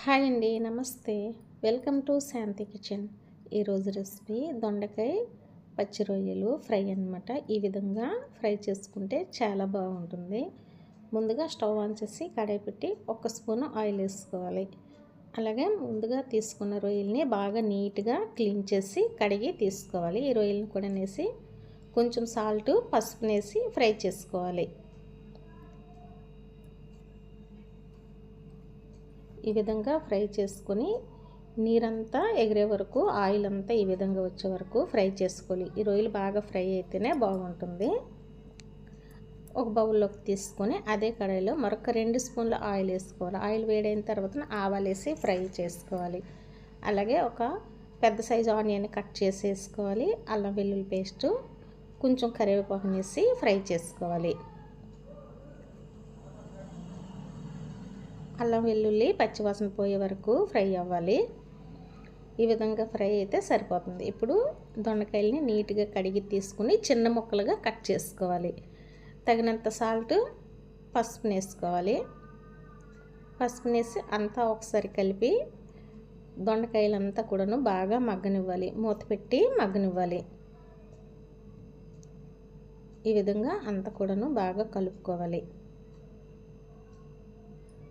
Hi అండి నమస్తే. Welcome to Shanti kitchen. ఈరోజు రెసిపీ దొండకాయ పచ్చి రొయ్యలు ఫ్రై అనమాట ఈ విధంగా ఫ్రై చేసుకుంటే చాలా బాగుంటుంది. ముందుగా స్టవ్ ఆన్ చేసి కడాయి పెట్టి ఒక స్పూన్ ఆయిల్ వేసుకోవాలి. అలాగే ముందుగా తీసుకున్న రొయ్యల్ని బాగా నీట్గా క్లీన్ చేసి కడిగి తీసుకోవాలి. ఈ రొయ్యలను కూడా వేసి కొంచెం సాల్ట్ పసుపునేసి ఫ్రై చేసుకోవాలి. ఈ విధంగా ఫ్రై చేసుకొని నీరంతా ఎగిరే వరకు ఆయిల్ అంతా ఈ విధంగా వచ్చే వరకు ఫ్రై చేసుకోవాలి. ఈ రొయ్యలు బాగా ఫ్రై అయితేనే బాగుంటుంది. ఒక బౌల్లోకి తీసుకొని అదే కడాయిలో మరొక రెండు స్పూన్ల ఆయిల్ వేసుకోవాలి. ఆయిల్ వేడైన తర్వాత ఆవాలు వేసి ఫ్రై చేసుకోవాలి. అలాగే ఒక పెద్ద సైజు ఆనియన్ కట్ చేసి వేసుకోవాలి. అల్లం వెల్లుల్లి పేస్టు కొంచెం కరివేపాకు వేసి ఫ్రై చేసుకోవాలి. అల్లం వెల్లుల్లి పచ్చివాసన పోయే వరకు ఫ్రై అవ్వాలి. ఈ విధంగా ఫ్రై అయితే సరిపోతుంది. ఇప్పుడు దొండకాయలని నీట్గా కడిగి తీసుకుని చిన్న ముక్కలుగా కట్ చేసుకోవాలి. తగినంత సాల్ట్ పసుపు వేసుకోవాలి. పసుపు వేసి అంతా ఒకసారి కలిపి దొండకాయలంతా కూడాను బాగా మగ్గనివ్వాలి. మూత పెట్టి మగ్గనివ్వాలి. ఈ విధంగా అంతా కూడాను బాగా కలుపుకోవాలి.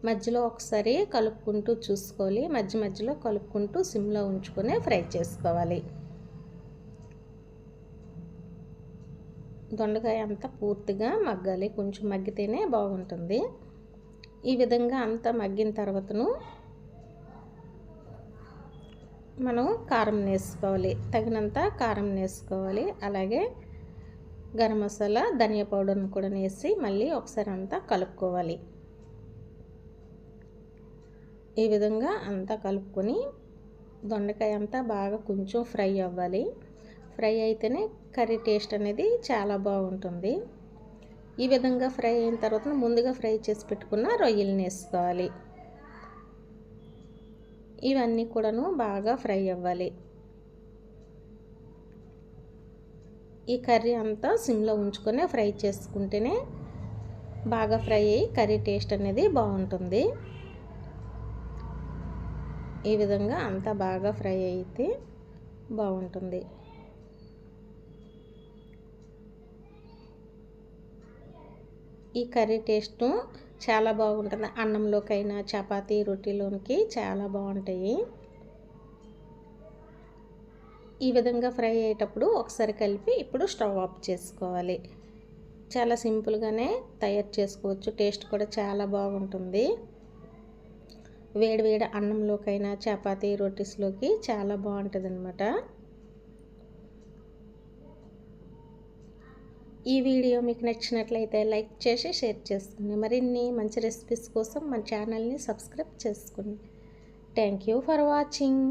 మధ్యలో ఒకసారి కలుపుకుంటూ చూసుకోవాలి. మధ్య మధ్యలో కలుపుకుంటూ సిమ్లో ఉంచుకొని ఫ్రై చేసుకోవాలి. దొండకాయ అంతా పూర్తిగా మగ్గాలి. కొంచెం మగ్గితేనే బాగుంటుంది. ఈ విధంగా అంతా మగ్గిన తర్వాతను మనం కారం వేసుకోవాలి తగినంత కారం వేసుకోవాలి అలాగే గరం మసాలా ధనియా పౌడర్ని కూడా వేసి మళ్ళీ ఒకసారి అంతా కలుపుకోవాలి. ఈ విధంగా అంతా కలుపుకొని దొండకాయ అంతా బాగా కొంచెం ఫ్రై అవ్వాలి. ఫ్రై అయితేనే కర్రీ టేస్ట్ అనేది చాలా బాగుంటుంది. ఈ విధంగా ఫ్రై అయిన తర్వాత ముందుగా ఫ్రై చేసి పెట్టుకున్న రొయ్యల్ని వేసుకోవాలి. ఇవన్నీ కూడాను బాగా ఫ్రై అవ్వాలి. ఈ కర్రీ అంతా సిమ్లో ఉంచుకొని ఫ్రై చేసుకుంటేనే బాగా ఫ్రై అయ్యి కర్రీ టేస్ట్ అనేది బాగుంటుంది. ఈ విధంగా అంతా బాగా ఫ్రై అయితే బాగుంటుంది. ఈ కర్రీ టేస్ట్ చాలా బాగుంటుంది. అన్నంలోకైనా చపాతీ రొట్టెలోనికి చాలా బాగుంటాయి. ఈ విధంగా ఫ్రై అయ్యేటప్పుడు ఒకసారి కలిపి ఇప్పుడు స్టవ్ ఆఫ్ చేసుకోవాలి. చాలా సింపుల్గానే తయారు చేసుకోవచ్చు. టేస్ట్ కూడా చాలా బాగుంటుంది. వేడి వేడి అన్నంలోకైనా చపాతీ రొటీస్లోకి చాలా బాగుంటుంది అనమాట ఈ వీడియో మీకు నచ్చినట్లయితే లైక్ చేసి షేర్ చేసుకోండి. మరిన్ని మంచి రెసిపీస్ కోసం మన ఛానల్ని సబ్స్క్రైబ్ చేసుకోండి. Thank you for watching.